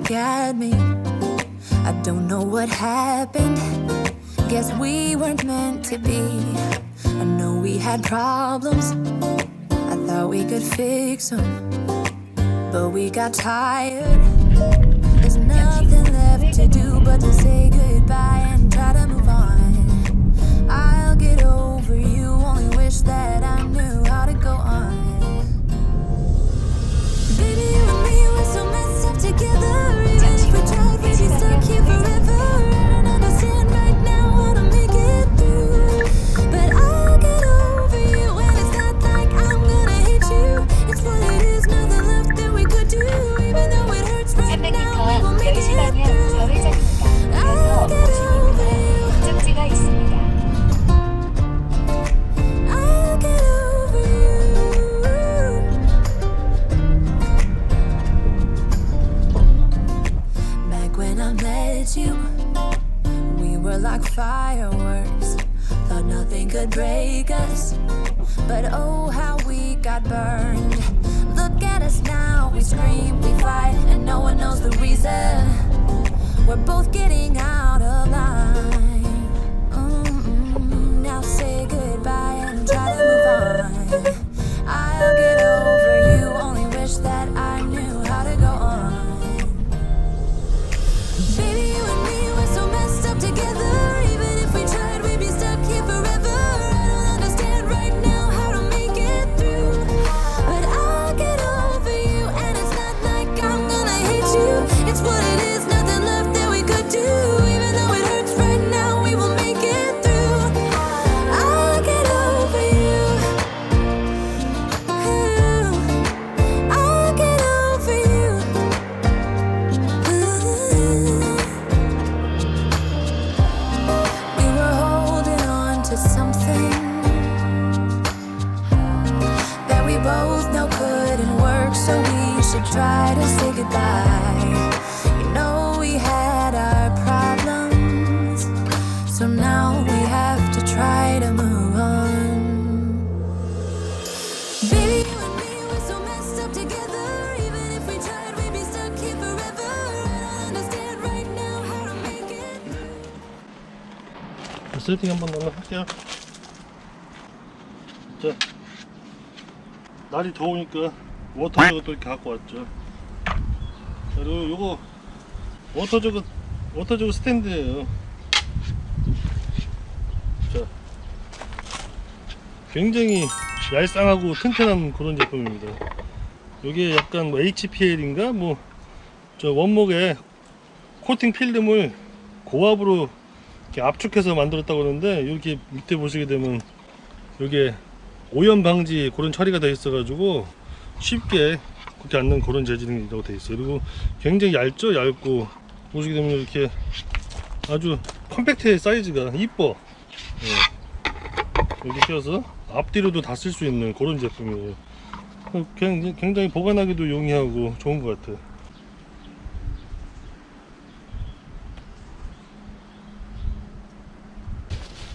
Back at me? I don't know what happened. Guess we weren't meant to be. I know we had problems. I thought we could fix them. But we got tired. 세팅 한번 넣어 할게요. 자, 날이 더우니까 워터 또 이렇게 갖고 왔죠. 자, 그리고 요거 워터 저거 워터 저거 스탠드예요. 자, 굉장히 얄쌍하고 튼튼한 그런 제품입니다. 요게 약간 뭐 HPL인가 뭐 저 원목에 코팅 필름을 고압으로 이렇게 압축해서 만들었다고 그러는데 이렇게 밑에 보시게 되면 이게 오염 방지 그런 처리가 되어 있어 가지고 쉽게 그렇게 않는 그런 재질이라고 되어 있어요. 그리고 굉장히 얇죠? 얇고. 보시게 되면 이렇게 아주 컴팩트해 사이즈가 이뻐. 예. 이렇게 껴서 앞뒤로도 다 쓸 수 있는 그런 제품이에요. 굉장히 보관하기도 용이하고 좋은 것 같아요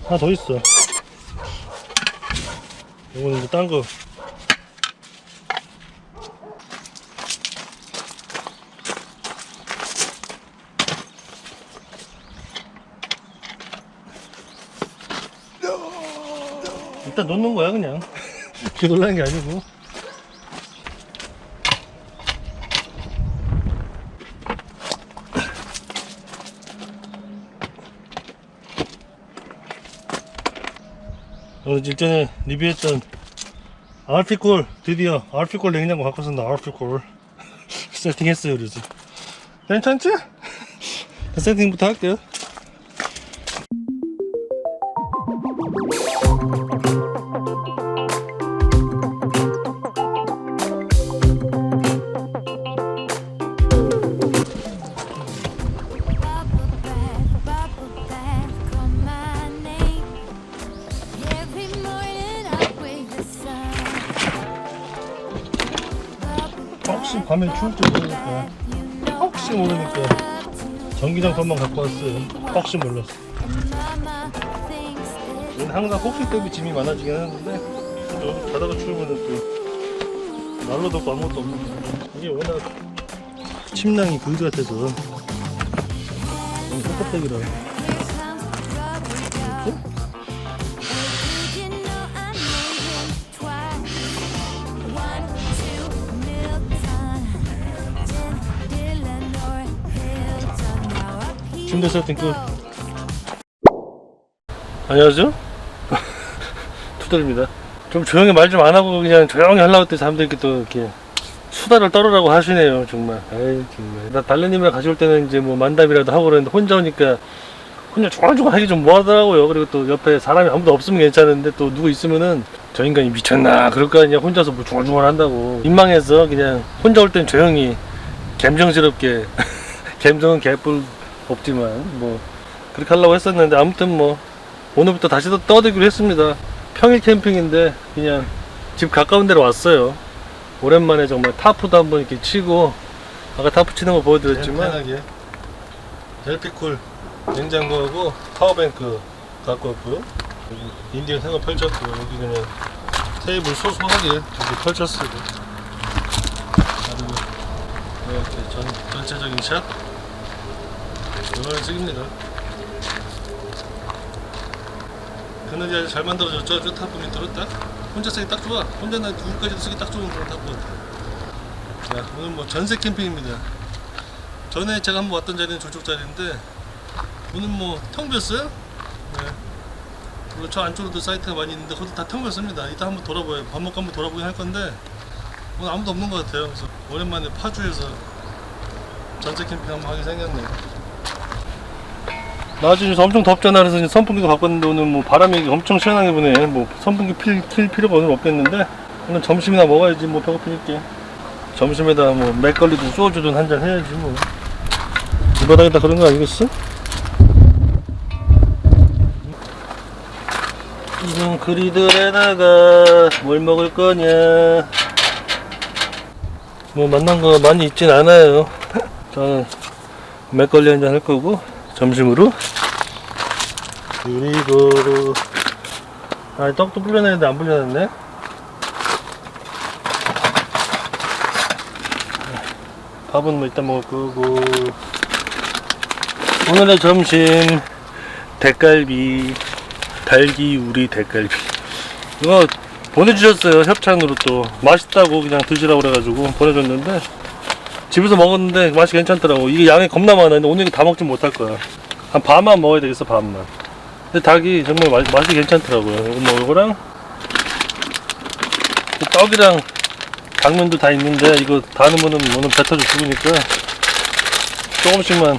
하나 더 있어. 이거는 이제 딴 거. 일단 넣는 거야 그냥. 그게 놀란 게 아니고. 일전에 리뷰했던 알피콜 드디어 알피콜 냉장고 갖고 왔습니다 알피콜. 세팅했어요 그래서. 괜찮지? 세팅부터 할게요 컵만 갖고 왔어요. 혹시 몰랐어 얘는 항상 혹시 때문에 짐이 많아지긴 하는데. 또 자다가 추우면 또 난로 덮고 아무것도 없는 이게 워낙 침낭이 그지 같아서. 너무 헛헛대기라 세팅 끝 안녕하세요 투덜입니다. 좀 조용히 말 좀 안 하고 그냥 조용히 하려고 했더니 사람들이 또 이렇게 수다를 떨으라고 하시네요 정말. 아이 정말. 나 달래님이랑 같이 올 때는 이제 뭐 만담이라도 하고 그랬는데 혼자 오니까 혼자 중얼중얼 하기 좀 뭐하더라고요. 그리고 또 옆에 사람이 아무도 없으면 괜찮은데 또 누구 있으면은 저 인간이 미쳤나? 그럴 거 아니야. 혼자서 뭐 중얼중얼 한다고. 민망해서 그냥 혼자 올 땐 조용히 갬정스럽게. 갬정은 개뿔 없지만 뭐 그렇게 하려고 했었는데 아무튼 뭐 오늘부터 다시 또 떠들기로 했습니다. 평일 캠핑인데 그냥 집 가까운 데로 왔어요. 오랜만에 정말 타프도 한번 이렇게 치고 아까 타프 치는 거 보여드렸지만. 편하게. 헬피쿨. 냉장고하고 파워뱅크 갖고 왔고요. 인디언 생각 펼쳤고 여기 그냥 테이블 소소하게 이렇게 펼쳤어요. 그리고 이렇게 전, 전체적인 샷 이거는 찍입니다. 그늘이 아주 잘 만들어졌죠? 저 밑으로 딱 혼자 쓰기 딱 좋아. 혼자 나 둘까지도 쓰기 딱 좋은 그런 타프 자 오늘 뭐 전세 캠핑입니다. 전에 제가 한번 왔던 자리는 저쪽 자리인데 오늘 뭐 텅 비었어요? 네. 그리고 저 안쪽으로도 사이트가 많이 있는데 거기도 다 텅 비었습니다. 이따 한번 돌아봐요. 밥 먹고 한번 돌아보긴 할 건데 오늘 아무도 없는 것 같아요. 그래서 오랜만에 파주에서 전세 캠핑 한번 하게 생겼네요 낮에 엄청 덥잖아. 그래서 이제 선풍기도 바꿨는데 오늘 뭐 바람이 엄청 시원하게 부네. 뭐 선풍기 필, 필 필요가 오늘 없겠는데? 오늘 점심이나 먹어야지. 뭐 배고프니까. 점심에다 뭐 맥걸리든 소주든 한 잔 해야지 뭐. 이 바닥에다 그런 거 아니겠어? 이런 그리들에다가 뭘 먹을 거냐? 뭐 만난 거 많이 있진 않아요. 저는 맥걸리 한 잔 할 거고 점심으로? 그리고 아 떡도 불려냈는데 안 불려냈네? 밥은 뭐 이따 먹을 거고 오늘의 점심 닭갈비 달기 우리 닭갈비. 이거 보내주셨어요 협찬으로 또. 맛있다고 그냥 드시라고 그래가지고 보내줬는데 집에서 먹었는데 맛이 괜찮더라고. 이게 양이 겁나 많았는데 오늘 다 먹진 못할 거야. 한 반만 먹어야 되겠어, 반만. 근데 닭이 정말 맛, 맛이 괜찮더라고요. 이거 뭐 이거랑 그 떡이랑 당면도 다 있는데 이거 다 넣으면은 오늘 배 터져 죽으니까 조금씩만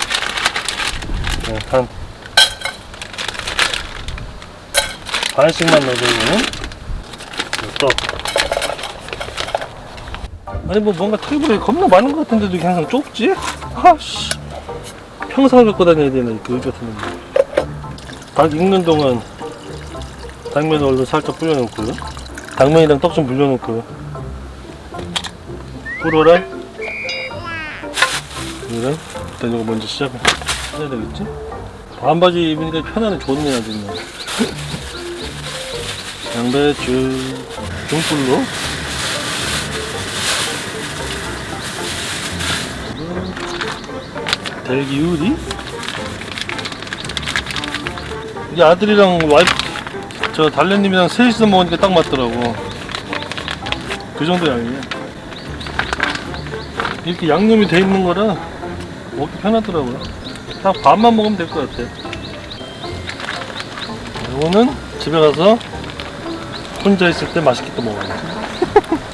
네, 한 반씩만 넣어서 이거는 떡. 아니 뭐 뭔가 테이블이 겁나 많은 것 같은데도 항상 좁지? 아씨. 평상을 갖고 다녀야 되네 그 의지 같은 닭 익는 동안 당면 얼른 살짝 불려놓고요. 당면이랑 떡 좀 불려놓고요. 불어라? 이런 일단 이거 먼저 시작을 해야 되겠지? 반바지 입으니까 편안해 좋네 아주 그냥 양배추 중불로 델기 유리? 이게 아들이랑 와이프 저 달래님이랑 셋이서 먹으니까 딱 맞더라고. 그 정도 양이에요. 이렇게 양념이 돼 있는 거라 먹기 편하더라고요. 딱 반만 먹으면 될 것 같아요. 이거는 집에 가서 혼자 있을 때 맛있게 또 먹어요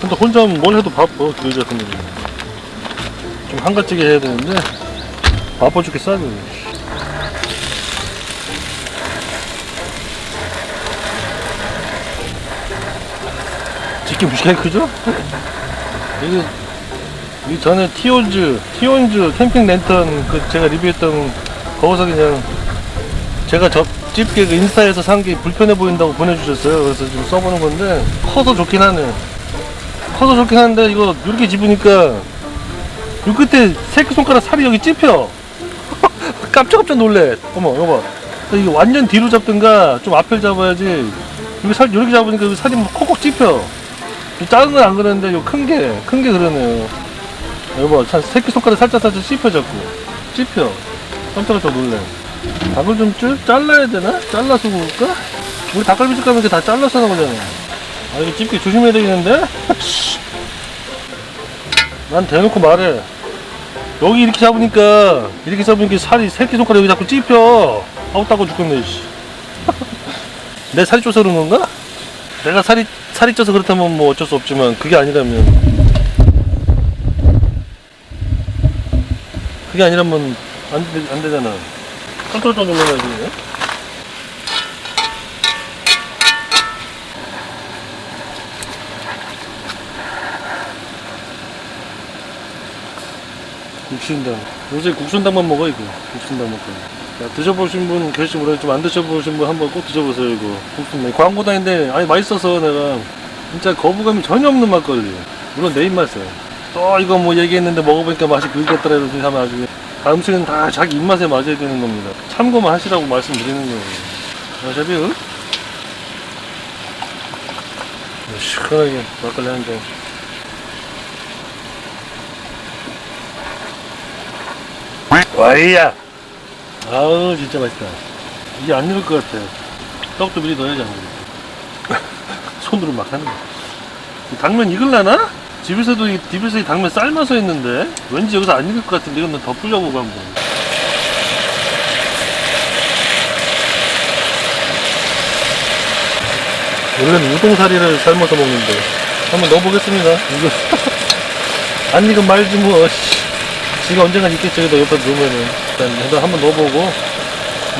근데 혼자 뭘 해도 바빠 그 여자 같은 경우는 좀 한가지게 해야 되는데 바빠 죽게 싸죠 집게 무시하게 크죠? 이게 이 전에 티온즈 티온즈 캠핑 랜턴 그 제가 리뷰했던 거기서 그냥 제가 저 집게 그 인스타에서 산 게 불편해 보인다고 보내주셨어요. 그래서 지금 써보는 건데 커서 좋긴 하네 커서 좋긴 한데 이거 이렇게 집으니까 요 끝에 새끼손가락 살이 여기 찝혀 깜짝깜짝 놀래 어머 여봐 이게 완전 뒤로 잡든가 좀 앞을 잡아야지 여기 살 이렇게 잡으니까 여기 살이 막 콕콕 찝혀 이 작은 건 안 그러는데 요 큰 게, 큰 게 그러네요. 여보, 참, 새끼 손가락 살짝 살짝 씹혀 자꾸. 씹혀. 깜짝깜짝 놀래. 닭을 좀 줄, 잘라야 되나? 잘라서 구울까? 우리 닭갈비집 가면 다 잘라서 나오잖아. 아, 이거 찝기 조심해야 되겠는데? 난 대놓고 말해. 여기 이렇게 잡으니까, 이렇게 잡으니까 살이, 새끼 손가락 여기 자꾸 찝혀. 아우, 따고 죽겠네, 씨. 내 살이 쪄서 그런 건가? 내가 살이, 살이 쪄서 그렇다면 뭐 어쩔 수 없지만, 그게 아니라면. 그게 아니라면, 안, 되, 안 되잖아. 깜짝 놀라야지. 국순당. 요새 국순당만 먹어, 이거. 국순당 먹고. 자, 드셔보신 분 계실지 모르겠지만, 안 드셔보신 분 한번 꼭 드셔보세요, 이거. 국순당. 광고다인데, 아니, 맛있어서 내가 진짜 거부감이 전혀 없는 막걸리. 물론 내 입맛에. 또 이거 뭐 얘기했는데 먹어보니까 맛이 그겠더라 이러면서 하면 아주 다음 시간 다 자기 입맛에 맞아야 되는 겁니다. 참고만 하시라고 말씀드리는 거예요. 응? 시원하게 막걸리 한 잔. 와이야! 아우, 진짜 맛있다. 이게 안 익을 것 같아. 떡도 미리 넣어야지, 안 그래. 손으로 막 하는 거. 이 당면 익을라나? 집에서도, 이- 집에서 이 당면 삶아서 했는데, 왠지 여기서 안 익을 것 같은데, 이건 더 불려보고 한번. 원래는 우동사리를 삶아서 먹는데, 한번 넣어보겠습니다. 이거. 안 익은 말지 뭐, 씨. 지가 언젠간 있겠지, 그래도 옆에 놓으면은. 일단, 일단 한번 넣어보고,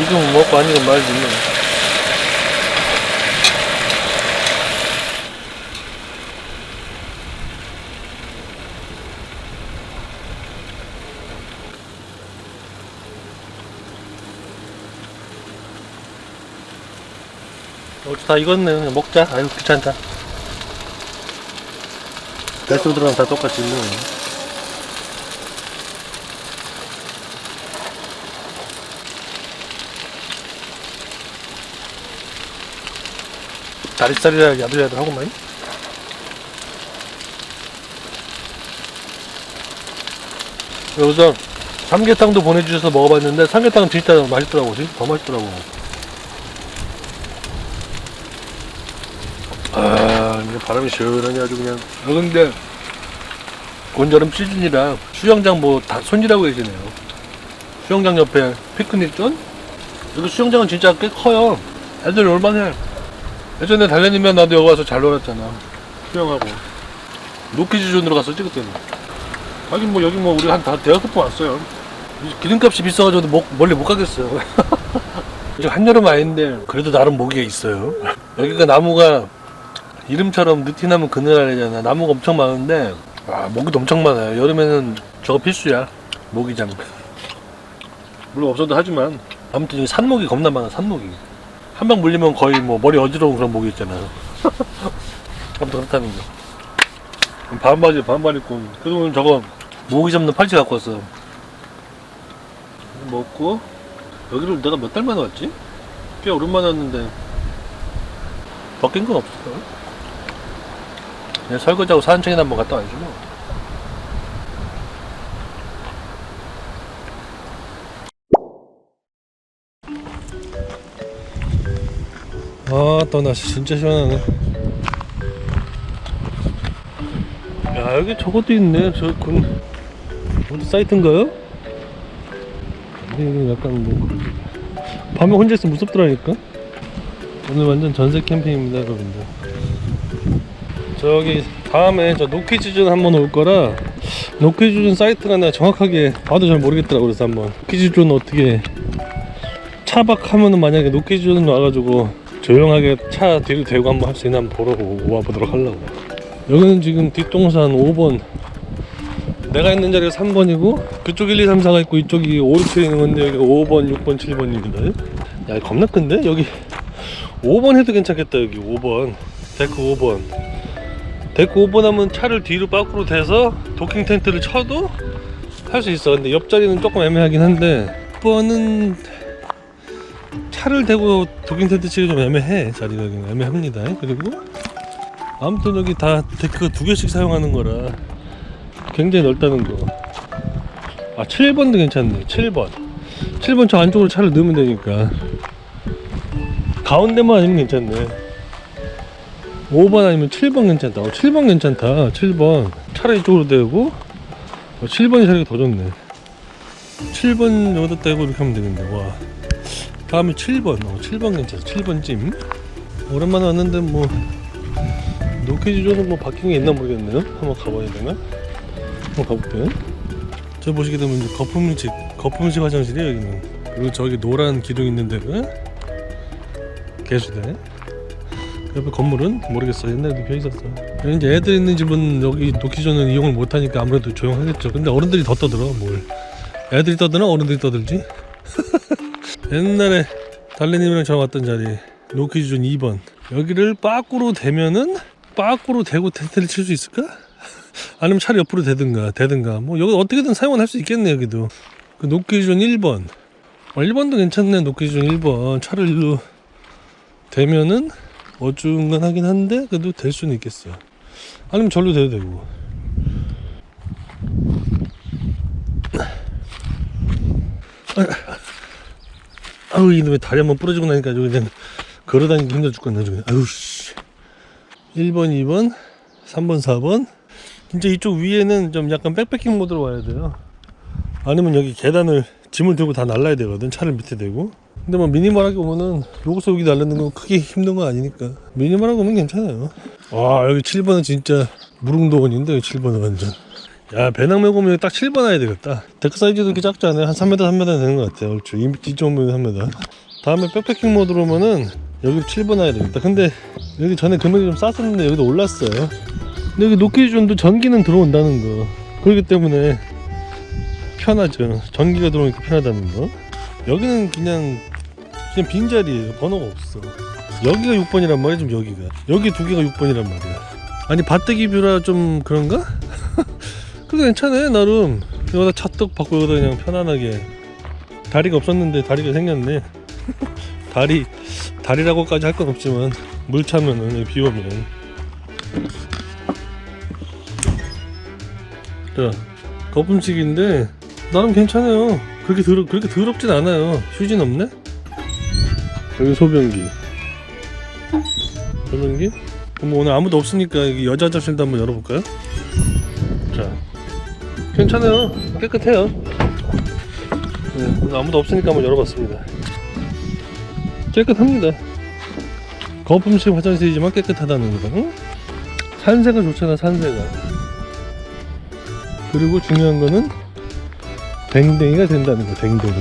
익으면 먹고 안 익으면 말지 뭐. 어, 다 익었네. 그냥 먹자. 아유, 귀찮다. 베스트들랑 다 똑같이 있 네. 다리살이라 야들야들 하고만. 여기서 삼계탕도 보내주셔서 먹어봤는데 삼계탕은 진짜 맛있더라고. 진짜 더 맛있더라고. 아, 이제 바람이 시원하니 아주 그냥. 아, 근데, 곤여름 시즌이라 수영장 뭐 다 손질하고 계시네요. 수영장 옆에 피크닉 존? 여기 수영장은 진짜 꽤 커요. 애들 얼마나 예전에 달래님이랑 나도 여기 와서 잘 놀았잖아. 수영하고. 노키즈 존으로 가서 찍었더니. 하긴 뭐 여기 뭐 우리 한 다 대학교 왔어요. 기름값이 비싸가지고 못- 멀리 못 가겠어요. 지금 한여름 아닌데 그래도 나름 모기가 있어요. 여기가 나무가 이름처럼 느티나무 그늘 아래잖아. 나무가 엄청 많은데 아 모기도 엄청 많아요. 여름에는 저거 필수야. 모기장. 물론 없어도 하지만 아무튼 여기 산모기 겁나 많아. 산모기. 한 방 물리면 거의 뭐 머리 어지러운 그런 모기 있잖아요. 아무튼 그렇다는 거. 반바지 반발 입고 그동안 저거 모기 잡는 팔찌 갖고 왔어. 먹고 여기를 내가 몇 달 만에 왔지? 꽤 오랜만에 왔는데 바뀐 건 없을까? 그냥 설거지하고 산책이나 한번 갔다 와야지 뭐. 아, 또 날씨 진짜 시원하네. 야, 여기 저것도 있네. 저, 군, 어디 사이트인가요? 근데 이거 약간 뭐, 밤에 혼자 있으면 무섭더라니까? 오늘 완전 전세 캠핑입니다, 여러분들. 저기 다음에 저 노키즈존 한번 올 거라 노키즈존 사이트가 내가 정확하게 봐도 잘 모르겠더라고 그래서 한번 노키즈존 어떻게 차박하면은 만약에 노키즈존 와가지고 조용하게 차 뒤로 대고 한번 할 수 있나 한번 보러 와 보도록 하려고. 여기는 지금 뒷동산 5번. 내가 있는 자리가 3번이고 그쪽 1, 2, 3, 4가 있고 이쪽이 5, 6, 7이 있는 건데 여기가 5번, 6번, 7번입니다. 야 겁나 큰데? 여기 5번 해도 괜찮겠다 여기 5번. 데크 5번. 데크 5번 하면 차를 뒤로 밖으로 대서 도킹 텐트를 쳐도 할 수 있어. 근데 옆자리는 조금 애매하긴 한데 6번은 차를 대고 도킹 텐트 치기 좀 애매해 자리가 그냥 애매합니다 그리고 아무튼 여기 다 데크가 두 개씩 사용하는 거라 굉장히 넓다는 거. 아 7번도 괜찮네. 7번. 7번 저 안쪽으로 차를 넣으면 되니까. 가운데만 아니면 괜찮네. 5번 아니면 7번 괜찮다. 어, 7번 괜찮다. 7번. 차를 이쪽으로 대고 어, 7번이 자리가 더 좋네. 7번 여기다 대고 이렇게 하면 되겠네. 와. 다음에 7번. 어, 7번 괜찮아. 7번 찜. 오랜만에 왔는데 뭐 노키즈존은 뭐 바뀐 게 있나 모르겠네요. 한번 가봐야 되나? 한번 가볼게요. 저 보시게 되면 이제 거품식 거품식 화장실이에요 여기는. 그리고 저기 노란 기둥 있는 데가 개수대. 옆에 건물은 모르겠어. 옛날에도 벼 있었어. 이제 애들 있는 집은 여기 노키존은 이용을 못 하니까 아무래도 조용하겠죠. 근데 어른들이 더 떠들어 뭘. 애들이 떠드나 어른들이 떠들지? 옛날에 달래님이랑 저랑 왔던 자리 노키존 2번. 여기를 빠꾸로 대면은 빠꾸로 대고 텐트를 칠 수 있을까? 아니면 차를 옆으로 대든가 대든가. 뭐 여기 어떻게든 사용은 할 수 있겠네 여기도. 그 노키존 1번. 어, 1번도 괜찮네 노키존 1번. 차를 일로 대면은 어중간 하긴 한데 그래도 될 수는 있겠어. 아니면 절로 대도 되고 아우 이놈의 다리 한번 부러지고 나니까 그냥 걸어다니기 힘들어 죽겠네 아유 씨. 1번 2번 3번 4번. 진짜 이쪽 위에는 좀 약간 백패킹 모드로 와야 돼요. 아니면 여기 계단을 짐을 들고 다 날라야 되거든 차를 밑에 대고. 근데 뭐 미니멀하게 오면은 여기서 여기 날르는 거 크게 힘든 거 아니니까. 미니멀하게 오면 괜찮아요. 와 여기 7번은 진짜 무릉도원인데 여기 7번은 완전 야 배낭 메고 오면 여기 딱 7번 와야 되겠다. 데크 사이즈도 이렇게 작지 않아요? 한 3m 3m 되는 것 같아요. 얼추 이, 이 정도면 3m 다음에 백패킹 모드로 오면은 여기 7번 와야 되겠다. 근데 여기 전에 금액이 좀 쌌었는데 여기도 올랐어요. 근데 여기 노키존도 전기는 들어온다는 거. 그렇기 때문에 편하죠. 전기가 들어오니까 편하다는 거. 여기는 그냥 그냥 빈자리에요. 번호가 없어. 여기가 6번이란 말이야 지금 여기가. 여기 두 개가 6번이란 말이야. 아니 밭대기 뷰라 좀 그런가? 그래도 괜찮아 나름. 여기다 차떡 받고 여기다 그냥 편안하게. 다리가 없었는데 다리가 생겼네. 다리 다리라고까지 할 건 없지만 물 차면은 비 오면. 자 거품식인데 나름 괜찮아요. 그렇게 더러 그렇게 더럽진 않아요. 휴진 없네? 여기 소변기. 소변기? 그럼 오늘 아무도 없으니까 여자 화장실도 한번 열어볼까요? 자 괜찮아요. 깨끗해요. 네, 아무도 없으니까 한번 열어봤습니다. 깨끗합니다. 거품식 화장실이지만 깨끗하다는 거 응? 산세가 좋잖아 산세가. 그리고 중요한 거는 댕댕이가 된다는 거 댕댕이.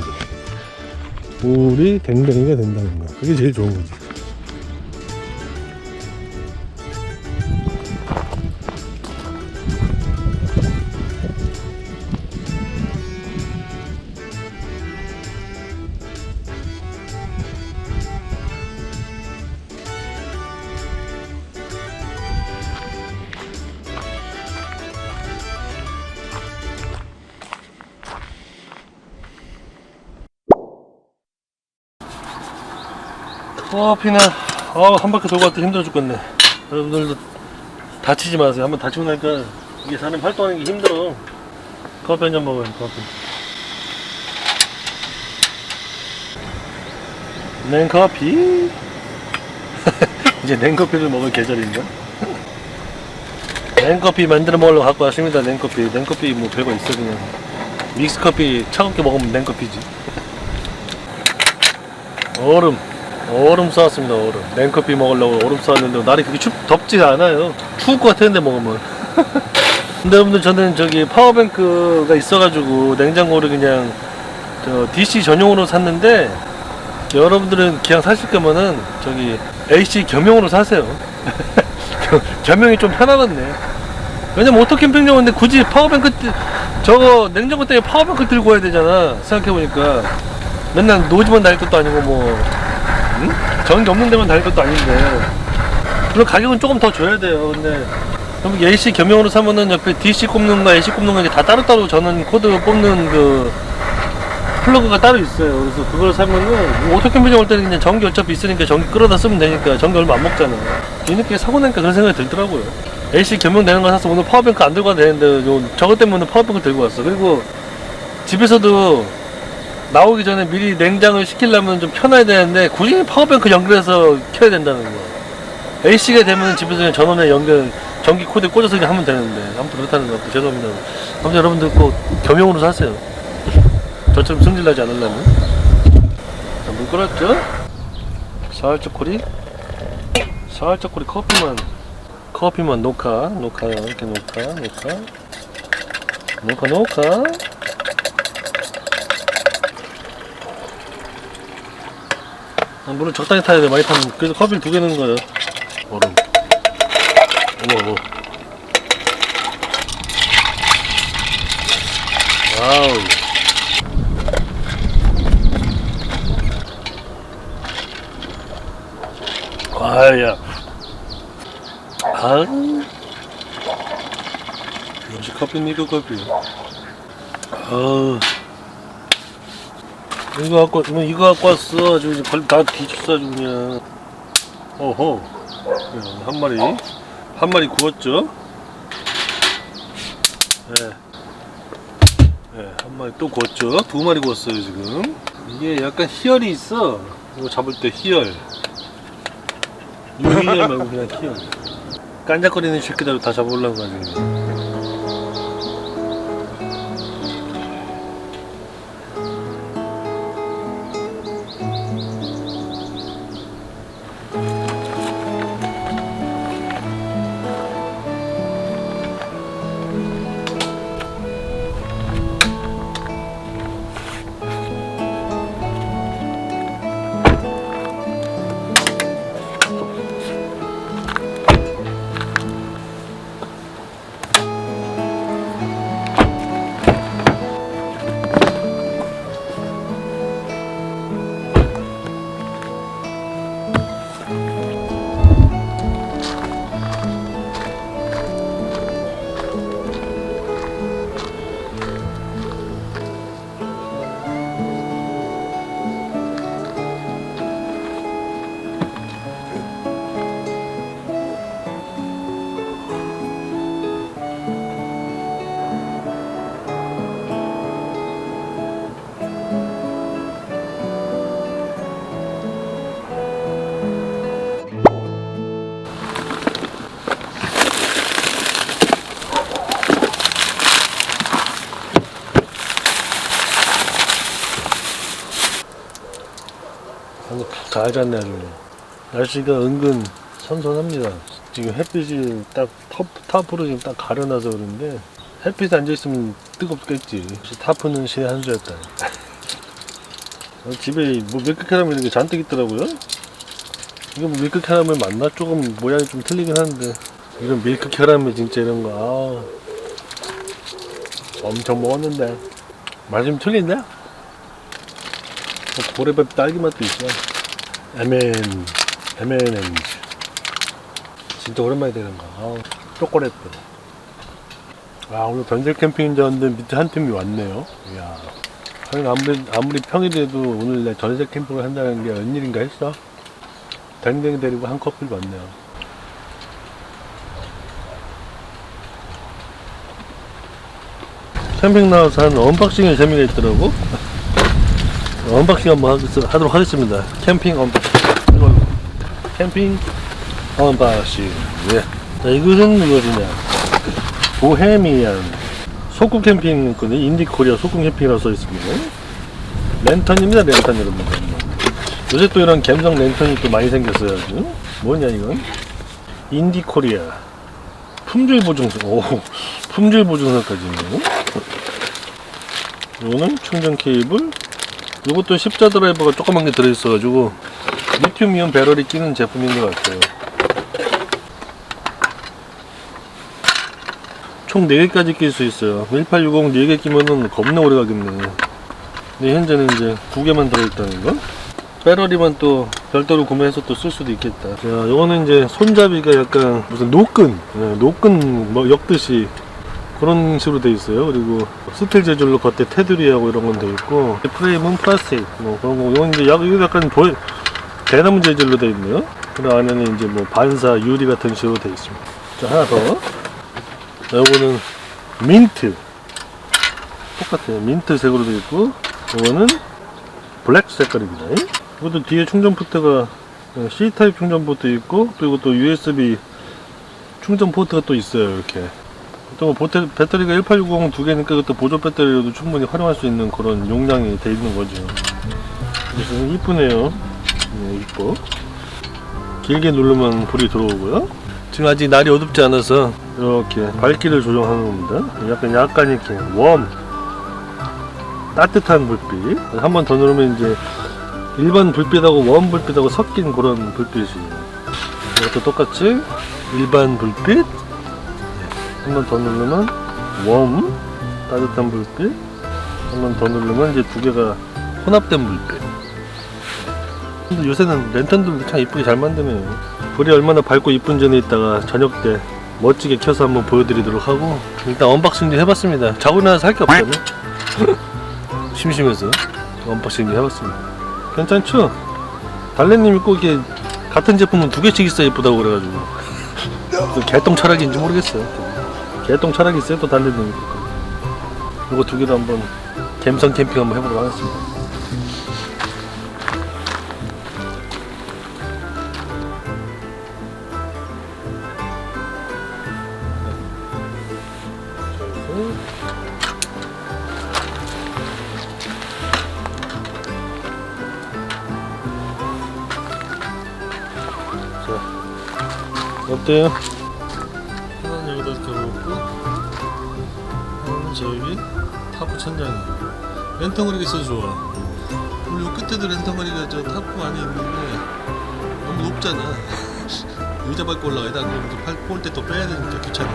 물이 댕댕이가 된다는 거. 그게 제일 좋은 거지 커피나 어, 한 바퀴 돌고 왔더니 힘들어 죽겠네. 여러분들도 다치지 마세요. 한번 다치고 나니까 이게 사람 활동하는 게 힘들어. 커피 한 잔 먹어요 커피. 냉커피? 이제 냉커피를 먹을 계절인가? 냉커피 만들어 먹으려고 갖고 왔습니다 냉커피. 냉커피 뭐 별거 있어 그냥. 믹스커피 차갑게 먹으면 냉커피지. 얼음 얼음 쏘았습니다 얼음. 냉커피 먹으려고 얼음 쏘았는데 날이 그렇게 춥 덥지 않아요. 추울 것 같았는데 먹으면. 근데 여러분들 저는 저기 파워뱅크가 있어가지고 냉장고를 그냥 저 DC 전용으로 샀는데 여러분들은 그냥 사실 거면은 저기 AC 겸용으로 사세요. 겸- 겸용이 좀 편하겠네. 왜냐면 오토캠핑장 오는데 굳이 파워뱅크 뜨- 저거 냉장고 때문에 파워뱅크 들고 와야 되잖아. 생각해보니까. 맨날 노지만 다닐 것도 아니고 뭐 응? 전기 없는 데만 다닐 것도 아닌데 그럼 가격은 조금 더 줘야 돼요 근데 그럼 AC 겸용으로 사면은 옆에 DC 꼽는 거 AC 꼽는 거 이게 다 따로따로 저는 코드 뽑는 그 플러그가 따로 있어요. 그래서 그걸 사면은 오토 캠핑장 올 때는 그냥 전기 어차피 있으니까 전기 끌어다 쓰면 되니까 전기 얼마 안 먹잖아. 뒤늦게 사고 나니까 그런 생각이 들더라고요. AC 겸용되는 거 사서 오늘 파워뱅크 안 들고 와도 되는데 요 저것 때문에 파워뱅크 들고 왔어. 그리고 집에서도 나오기 전에 미리 냉장을 시키려면 좀 켜놔야 되는데 굳이 파워뱅크 연결해서 켜야 된다는 거. AC가 되면 집에서 전원에 연결 전기 코드 꽂아서 그냥 하면 되는데 아무튼 그렇다는 거 죄송합니다. 아무튼 여러분들 꼭 겸용으로 사세요. 저처럼 승질나지 않으려면. 자, 물 끓었죠? 살짝 꼬리 살짝 꼬리 커피만 커피만 녹화 녹화 이렇게 녹화 녹화 녹화 녹화 아, 물을 적당히 타야 돼. 많이 타면. 그래서 커피를 두 개 넣는 거예요. 얼음. 어머 어머 와우. 아야. 아 역시 커피 미국 커피. 아 이거 갖고 이거 이거 갖고 왔어. 아주 이제 걸- 다 뒤집어 아주 그냥. 어허. 야, 한 마리. 한 마리 구웠죠? 예. 예, 한 마리 또 구웠죠? 두 마리 구웠어요 지금. 이게 약간 희열이 있어. 이거 잡을 때 희열. 유희열 말고 그냥 희열. 깐작거리는 새끼들 다 잡아보려고 가지 잤네 아주 날씨가 은근 선선합니다. 지금 햇빛이 딱 탑, 타프로 지금 딱 가려놔서 그런데 햇빛 앉아있으면 뜨겁겠지. 타프는 신의 한 수였다. 어, 집에 뭐 밀크 캐러멜 이렇게 잔뜩 있더라고요. 이거 뭐 밀크 캐러멜 맞나? 조금 모양이 좀 틀리긴 하는데. 이런 밀크 캐러멜 진짜 이런 거 아우. 엄청 먹었는데. 맛이 좀 틀린데? 어, 고래밥 딸기 맛도 있어. M&M, M&M. 진짜 오랜만에 되는 거. 아우, 초콜릿. 아, 오늘 변절 알았는데 밑에 한 팀이 왔네요. 이야. 아무리, 아무리 평일에도 오늘 내 전세 캠핑을 한다는 게 웬일인가 했어. 댕댕이 데리고 한 커플 왔네요. 캠핑 나와서 한 언박싱의 재미가 있더라고. 언박싱 한번 하도록 하겠습니다. 캠핑 언박싱. 캠핑 언박싱. 예. 자, 이것은 무엇이냐. 보헤미안. 소꿉 캠핑 거든 인디 코리아 소꿉 캠핑이라고 써 있습니다. 랜턴입니다, 랜턴 여러분들. 요새 또 이런 갬성 랜턴이 또 많이 생겼어요, 아주. 뭐냐, 이건? 인디 코리아. 품질 보증서. 오, 품질 보증서까지 있네요. 이거는 충전 케이블, 이것도 십자 드라이버가 조그만 게 들어있어가지고 리튬 이온 배럴이 끼는 제품인 것 같아요. 총 4개까지 낄 수 있어요. 1860 4개 끼면은 겁나 오래 가겠네. 근데 현재는 이제 2개만 들어있다는 거. 배럴이만 또 별도로 구매해서 또 쓸 수도 있겠다. 자, 요거는 이제 손잡이가 약간 무슨 노끈, 네, 노끈 뭐 엮듯이 그런 식으로 돼 있어요. 그리고 스틸 재질로 겉에 테두리하고 이런 건 돼 있고 프레임은 플라스틱 뭐 그런 거 이건 이제 약간 도, 대나무 재질로 돼 있네요. 그 안에는 이제 뭐 반사 유리 같은 식으로 돼 있습니다. 자 하나 더. 요거는 민트 똑같아요. 민트색으로 돼 있고 이거는 블랙 색깔입니다. 이것도 뒤에 충전 포트가 C 타입 충전 포트 있고 또 이것도 USB 충전 포트가 또 있어요. 이렇게 또 보태, 배터리가 1860 두 개니까 그것도 보조 배터리로도 충분히 활용할 수 있는 그런 용량이 돼 있는 거죠. 그래서 이쁘네요. 네, 이뻐. 길게 누르면 불이 들어오고요. 지금 아직 날이 어둡지 않아서 이렇게 밝기를 조정하는 겁니다. 약간 약간 이렇게 웜 따뜻한 불빛. 한 번 더 누르면 이제 일반 불빛하고 웜 불빛하고 섞인 그런 불빛이에요. 이것도 똑같이 일반 불빛 한 번 더 누르면 웜 따뜻한 불빛. 한 번 더 누르면 이제 두 개가 혼합된 불빛. 근데 요새는 랜턴들도 참 이쁘게 잘 만드네요. 불이 얼마나 밝고 이쁜 전에 있다가 저녁 때 멋지게 켜서 한번 보여드리도록 하고 일단 언박싱 좀 해봤습니다. 자고 나서 할 게 없잖아요 심심해서 언박싱 좀 해봤습니다. 괜찮죠? 달래님이 꼭 이렇게 같은 제품은 두 개씩 있어야 예쁘다고 그래가지고. 그 개똥 철학인지 모르겠어요. 개똥 철학이 있어요, 또 달리는 거. 이거 두 개도 한번 갬성 캠핑 한번 해보도록 하겠습니다. 자, 어때요? 랜턴거리가 있어서 좋아. 우리 요 끝에도 랜턴거리가 저 타프 안에 있는데 너무 높잖아. 의자 밟고 올라가야 돼. 그러면 팔볼때 또 빼야 되니까 귀찮아.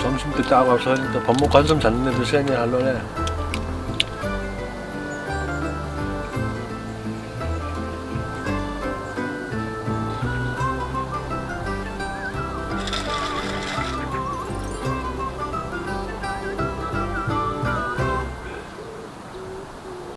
점심 때 짜고 와서 밥 먹고 한숨 잤는데도 시간이 안 나네